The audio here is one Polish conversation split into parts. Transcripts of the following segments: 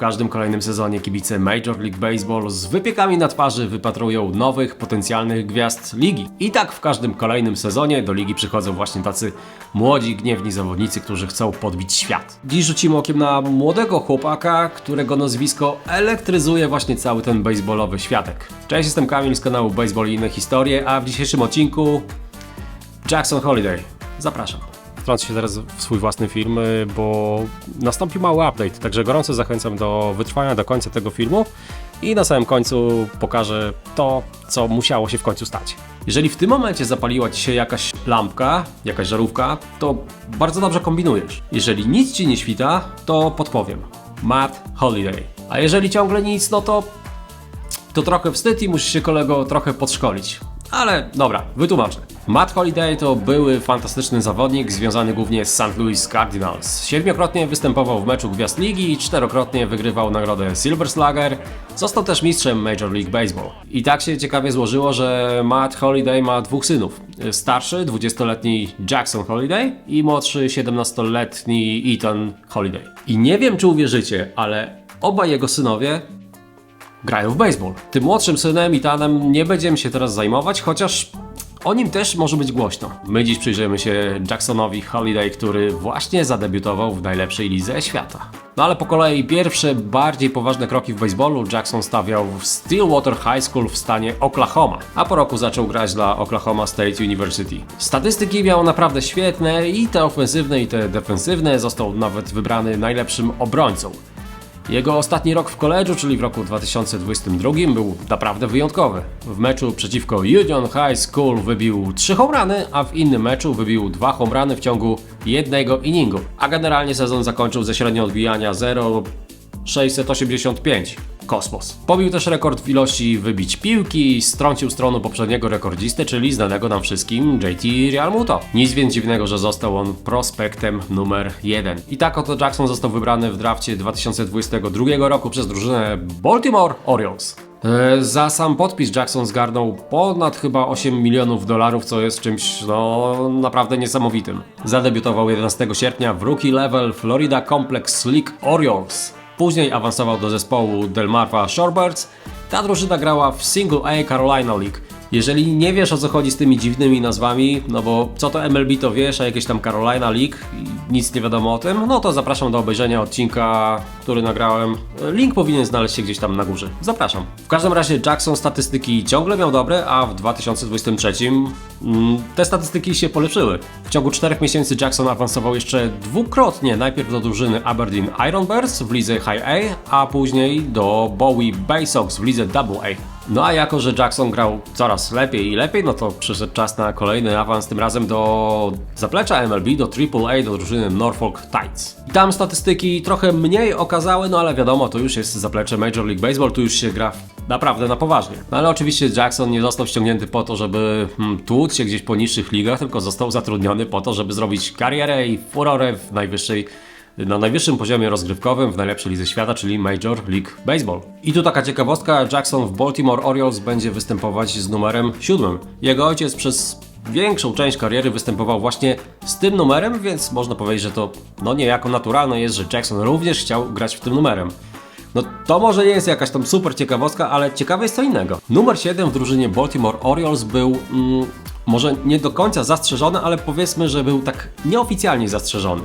każdym kolejnym sezonie kibice Major League Baseball z wypiekami na twarzy wypatrują nowych, potencjalnych gwiazd ligi. I tak w każdym kolejnym sezonie do ligi przychodzą właśnie tacy młodzi, gniewni zawodnicy, którzy chcą podbić świat. Dziś rzucimy okiem na młodego chłopaka, którego nazwisko elektryzuje właśnie cały ten baseballowy światek. Cześć, jestem Kamil z kanału Baseball i inne historie, a w dzisiejszym odcinku Jackson Holiday. Zapraszam. Wtrącę się teraz w swój własny film, y, bo nastąpił mały update, także gorąco zachęcam do wytrwania do końca tego filmu i na samym końcu pokażę to, co musiało się w końcu stać. Jeżeli w tym momencie zapaliła Ci się jakaś lampka, jakaś żarówka, to bardzo dobrze kombinujesz. Jeżeli nic Ci nie świta, to podpowiem. Matt Holiday. A jeżeli ciągle nic, no to to trochę wstyd i musisz się kolego trochę podszkolić. Ale dobra, wytłumaczę. Matt Holiday to były fantastyczny zawodnik związany głównie z St. Louis Cardinals. Siedmiokrotnie występował w meczu Gwiazd Ligi i czterokrotnie wygrywał nagrodę Silver Slugger. Został też mistrzem Major League Baseball. I tak się ciekawie złożyło, że Matt Holiday ma dwóch synów. Starszy, 20-letni Jackson Holiday i młodszy, 17-letni Ethan Holiday. I nie wiem, czy uwierzycie, ale obaj jego synowie grają w baseball. Tym młodszym synem Itanem nie będziemy się teraz zajmować, chociaż o nim też może być głośno. My dziś przyjrzymy się Jacksonowi Holiday, który właśnie zadebiutował w najlepszej lidze świata. No ale po kolei pierwsze, bardziej poważne kroki w baseballu Jackson stawiał w Stillwater High School w stanie Oklahoma, a po roku zaczął grać dla Oklahoma State University. Statystyki miał naprawdę świetne i te ofensywne i te defensywne, został nawet wybrany najlepszym obrońcą. Jego ostatni rok w koledżu, czyli w roku 2022, był naprawdę wyjątkowy. W meczu przeciwko Union High School wybił 3 homrany, a w innym meczu wybił 2 homrany w ciągu jednego inningu. A generalnie sezon zakończył ze średnią odbijania 0,685. Kosmos. Pobił też rekord w ilości wybić piłki i strącił stronu poprzedniego rekordzistę, czyli znanego nam wszystkim JT Realmuto. Nic więc dziwnego, że został on prospektem numer 1. I tak oto Jackson został wybrany w drafcie 2022 roku przez drużynę Baltimore Orioles. E, Za sam podpis Jackson zgarnął ponad chyba 8 milionów dolarów, co jest czymś no naprawdę niesamowitym. Zadebiutował 11 sierpnia w rookie level Florida Complex League Orioles. Później awansował do zespołu Delmarva Shorebirds. Ta drużyna grała w Single A Carolina League. Jeżeli nie wiesz o co chodzi z tymi dziwnymi nazwami, no bo co to MLB to wiesz, a jakieś tam Carolina League i nic nie wiadomo o tym, no to zapraszam do obejrzenia odcinka, który nagrałem. Link powinien znaleźć się gdzieś tam na górze. Zapraszam. W każdym razie Jackson statystyki ciągle miał dobre, a w 2023 mm, te statystyki się polepszyły. W ciągu 4 miesięcy Jackson awansował jeszcze dwukrotnie, najpierw do drużyny Aberdeen Ironbirds w lidze High A, a później do Bowie Bay Sox w lidze Double A. No a jako, że Jackson grał coraz lepiej i lepiej, no to przyszedł czas na kolejny awans, tym razem do zaplecza MLB, do AAA, do drużyny Norfolk Tides. I tam statystyki trochę mniej okazały, no ale wiadomo, to już jest zaplecze Major League Baseball, tu już się gra naprawdę na poważnie. No ale oczywiście Jackson nie został ściągnięty po to, żeby hmm, tłuc się gdzieś po niższych ligach, tylko został zatrudniony po to, żeby zrobić karierę i furorę w najwyższej na najwyższym poziomie rozgrywkowym w najlepszej lidze świata, czyli Major League Baseball. I tu taka ciekawostka, Jackson w Baltimore Orioles będzie występować z numerem 7. Jego ojciec przez większą część kariery występował właśnie z tym numerem, więc można powiedzieć, że to no niejako naturalne jest, że Jackson również chciał grać w tym numerem. No to może nie jest jakaś tam super ciekawostka, ale ciekawe jest co innego. Numer 7 w drużynie Baltimore Orioles był mm, może nie do końca zastrzeżony, ale powiedzmy, że był tak nieoficjalnie zastrzeżony.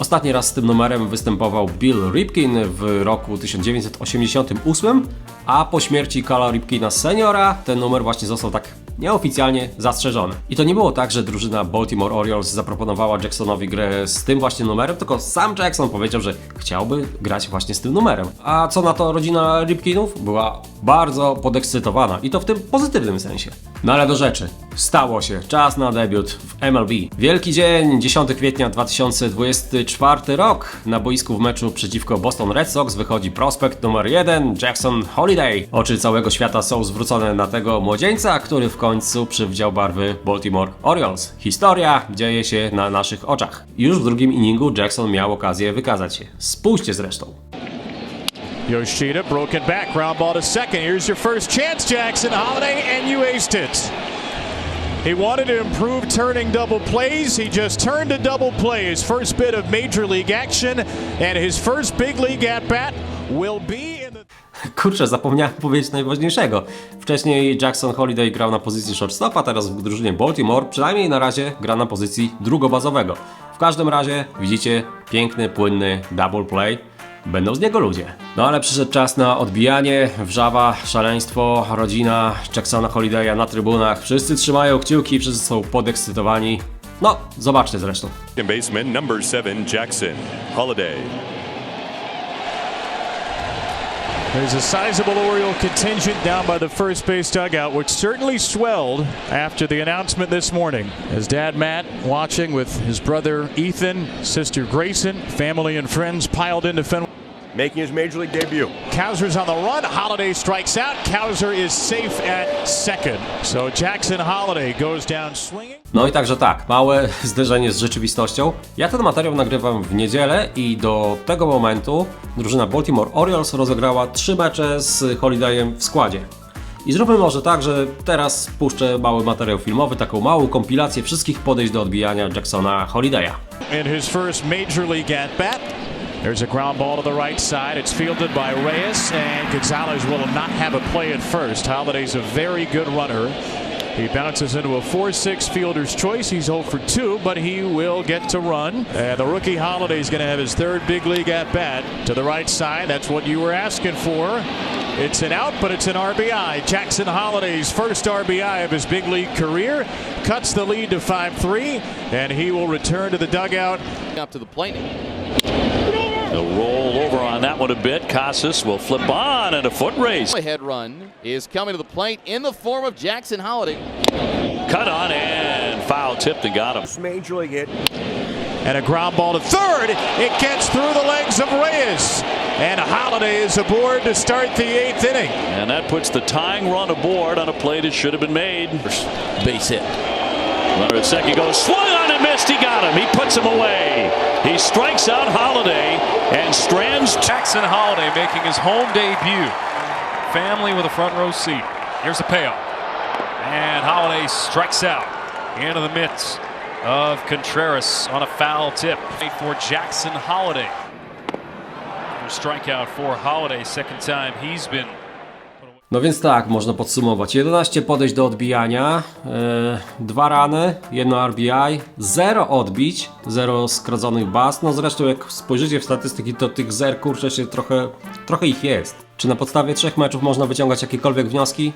Ostatni raz z tym numerem występował Bill Ripkin w roku 1988, a po śmierci Kala Ripkina seniora ten numer właśnie został tak nieoficjalnie zastrzeżony. I to nie było tak, że drużyna Baltimore Orioles zaproponowała Jacksonowi grę z tym właśnie numerem, tylko sam Jackson powiedział, że chciałby grać właśnie z tym numerem. A co na to rodzina Ripkinów? Była bardzo podekscytowana i to w tym pozytywnym sensie. No ale do rzeczy. Stało się. Czas na debiut w MLB. Wielki dzień, 10 kwietnia 2024 rok. Na boisku w meczu przeciwko Boston Red Sox wychodzi prospekt numer 1 Jackson Holiday. Oczy całego świata są zwrócone na tego młodzieńca, który w końcu przywdział barwy Baltimore Orioles. Historia dzieje się na naszych oczach. Już w drugim inningu Jackson miał okazję wykazać się. Spójrzcie zresztą. Yoshida broken back, ground ball to second. Here's your first chance, Jackson Holiday, and you aced it. He wanted to improve turning double plays. He just turned a double play. His first bit of major league action and his first big league at bat will be in the. Kurczę, zapomniałem powiedzieć najważniejszego. Wcześniej Jackson Holiday grał na pozycji shortstopa, teraz w drużynie Baltimore, przynajmniej na razie gra na pozycji drugobazowego. W każdym razie widzicie piękny, płynny double play. Będą z niego ludzie. No ale przyszedł czas na odbijanie, wrzawa, szaleństwo, rodzina Jacksona Holidaya na trybunach. Wszyscy trzymają kciuki, wszyscy są podekscytowani. No, zobaczcie zresztą. Baseman, number seven, Jackson Holiday. There's a sizable Oriole contingent down by the first base dugout, which certainly swelled after the announcement this morning. As Dad Matt watching with his brother Ethan, sister Grayson, family and friends piled into Fenway. Making his major league debut. Kowser's on the run. Holiday strikes out. Kowser is safe at second. So Jackson Holiday goes down swinging. No i także tak, małe zderzenie z rzeczywistością. Ja ten materiał nagrywam w niedzielę i do tego momentu drużyna Baltimore Orioles rozegrała trzy mecze z Holidayem w składzie. I zróbmy może tak, że teraz puszczę mały materiał filmowy, taką małą kompilację wszystkich podejść do odbijania Jacksona Holidaya. In his first major league at bat. There's a ground ball to the right side. It's fielded by Reyes, and Gonzalez will not have a play at first. Holiday's a very good runner. He bounces into a 4 6 fielder's choice. He's 0 for 2, but he will get to run. And the rookie Holiday is going to have his third big league at bat to the right side. That's what you were asking for. It's an out, but it's an RBI. Jackson Holiday's first RBI of his big league career cuts the lead to 5 3, and he will return to the dugout up to the plate. They'll roll over on that one a bit. Casas will flip on and a foot race. Ahead run is coming to the plate in the form of Jackson Holiday. Cut on and foul tipped and got him. Major league hit. and a ground ball to third. It gets through the legs of Reyes. And Holiday is aboard to start the eighth inning. And that puts the tying run aboard on a play that should have been made. Base hit. Runner at second goes swung on and missed. He got him. He puts him away. He strikes out Holiday and strands Jackson Holiday making his home debut. Family with a front row seat. Here's the payoff. And Holiday strikes out into the midst of Contreras on a foul tip for Jackson Holiday. Strikeout for Holiday, second time he's been No więc tak, można podsumować. 11 podejść do odbijania, e, dwa rany, jedno RBI, 0 odbić, 0 skrodzonych baz. No zresztą jak spojrzycie w statystyki, to tych zer kurczę się trochę, trochę ich jest. Czy na podstawie trzech meczów można wyciągać jakiekolwiek wnioski?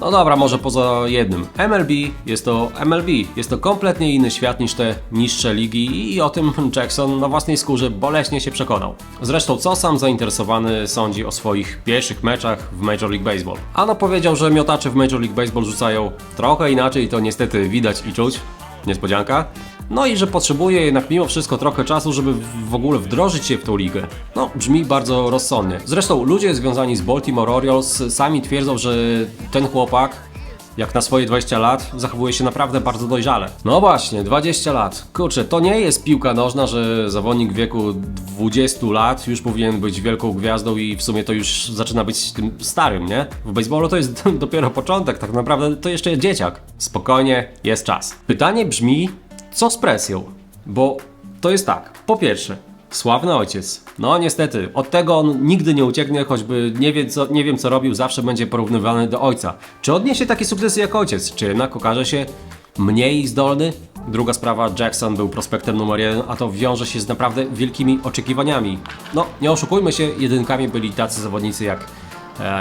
No dobra, może poza jednym. MLB jest to MLB, jest to kompletnie inny świat niż te niższe ligi i o tym Jackson na własnej skórze boleśnie się przekonał. Zresztą co sam zainteresowany sądzi o swoich pierwszych meczach w Major League Baseball. Ano powiedział, że miotacze w Major League Baseball rzucają trochę inaczej, to niestety widać i czuć. Niespodzianka. No i że potrzebuje jednak mimo wszystko trochę czasu, żeby w- ogóle wdrożyć się w tą ligę. No, brzmi bardzo rozsądnie. Zresztą ludzie związani z Baltimore Orioles sami twierdzą, że ten chłopak, jak na swoje 20 lat, zachowuje się naprawdę bardzo dojrzale. No właśnie, 20 lat. Kurczę, to nie jest piłka nożna, że zawodnik w wieku 20 lat już powinien być wielką gwiazdą i w sumie to już zaczyna być tym starym, nie? W baseballu to jest dopiero początek, tak naprawdę to jeszcze jest dzieciak. Spokojnie, jest czas. Pytanie brzmi, co z presją? Bo to jest tak, po pierwsze, sławny ojciec. No niestety, od tego on nigdy nie ucieknie, choćby nie, wie, co, nie wiem co robił, zawsze będzie porównywany do ojca. Czy odniesie takie sukcesy jak ojciec, czy jednak okaże się mniej zdolny? Druga sprawa, Jackson był prospektem numer jeden, a to wiąże się z naprawdę wielkimi oczekiwaniami. No, nie oszukujmy się, jedynkami byli tacy zawodnicy jak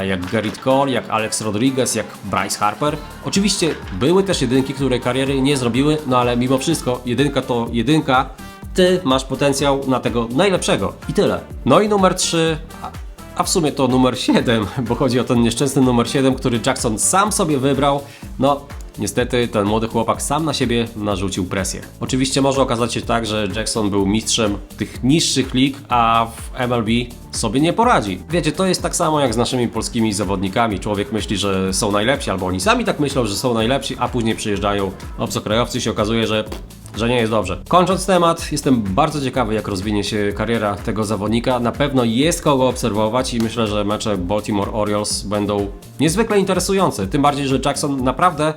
jak Gerrit Cole, jak Alex Rodriguez, jak Bryce Harper. Oczywiście były też jedynki, które kariery nie zrobiły, no ale mimo wszystko jedynka to jedynka. Ty masz potencjał na tego najlepszego i tyle. No i numer 3, a, a w sumie to numer 7, bo chodzi o ten nieszczęsny numer 7, który Jackson sam sobie wybrał. No, Niestety ten młody chłopak sam na siebie narzucił presję. Oczywiście może okazać się tak, że Jackson był mistrzem tych niższych lig, a w MLB sobie nie poradzi. Wiecie, to jest tak samo jak z naszymi polskimi zawodnikami. Człowiek myśli, że są najlepsi, albo oni sami tak myślą, że są najlepsi, a później przyjeżdżają obcokrajowcy i się okazuje, że że nie jest dobrze. Kończąc temat, jestem bardzo ciekawy, jak rozwinie się kariera tego zawodnika. Na pewno jest kogo obserwować i myślę, że mecze Baltimore Orioles będą niezwykle interesujące. Tym bardziej, że Jackson naprawdę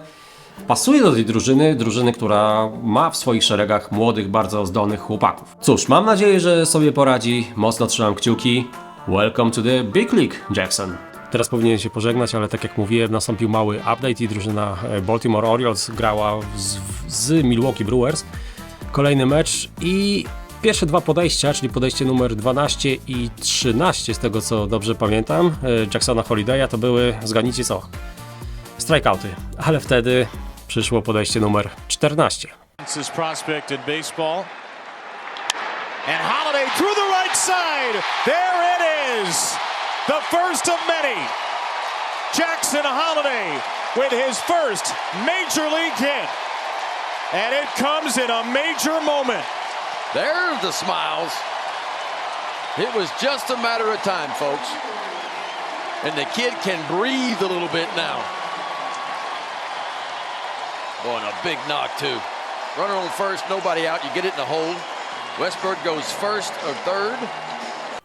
Pasuje do tej drużyny, drużyny, która ma w swoich szeregach młodych, bardzo zdolnych chłopaków. Cóż, mam nadzieję, że sobie poradzi. Mocno trzymam kciuki. Welcome to the big league, Jackson. Teraz powinien się pożegnać, ale tak jak mówiłem, nastąpił mały update i drużyna e, Baltimore Orioles grała z, z Milwaukee Brewers. Kolejny mecz i pierwsze dwa podejścia, czyli podejście numer 12 i 13, z tego co dobrze pamiętam, e, Jacksona Holiday'a, to były, zgadnijcie co, strikeouty. Ale wtedy przyszło podejście numer 14. His prospect in baseball. And Holiday through the right side. There it is. The first of many. Jackson Holiday with his first major league hit. And it comes in a major moment. There's the smiles. It was just a matter of time, folks. And the kid can breathe a little bit now. Boy, and a big knock, too. Runner on first, nobody out. You get it in the hole. Westberg goes first or third.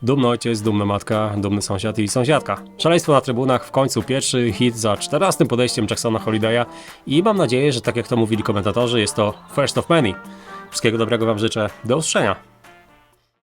Dumny ojciec, dumna matka, dumny sąsiad i sąsiadka. Szaleństwo na trybunach, w końcu pierwszy hit za 14 podejściem Jacksona Holiday'a i mam nadzieję, że tak jak to mówili komentatorzy, jest to first of many. Wszystkiego dobrego Wam życzę, do usłyszenia.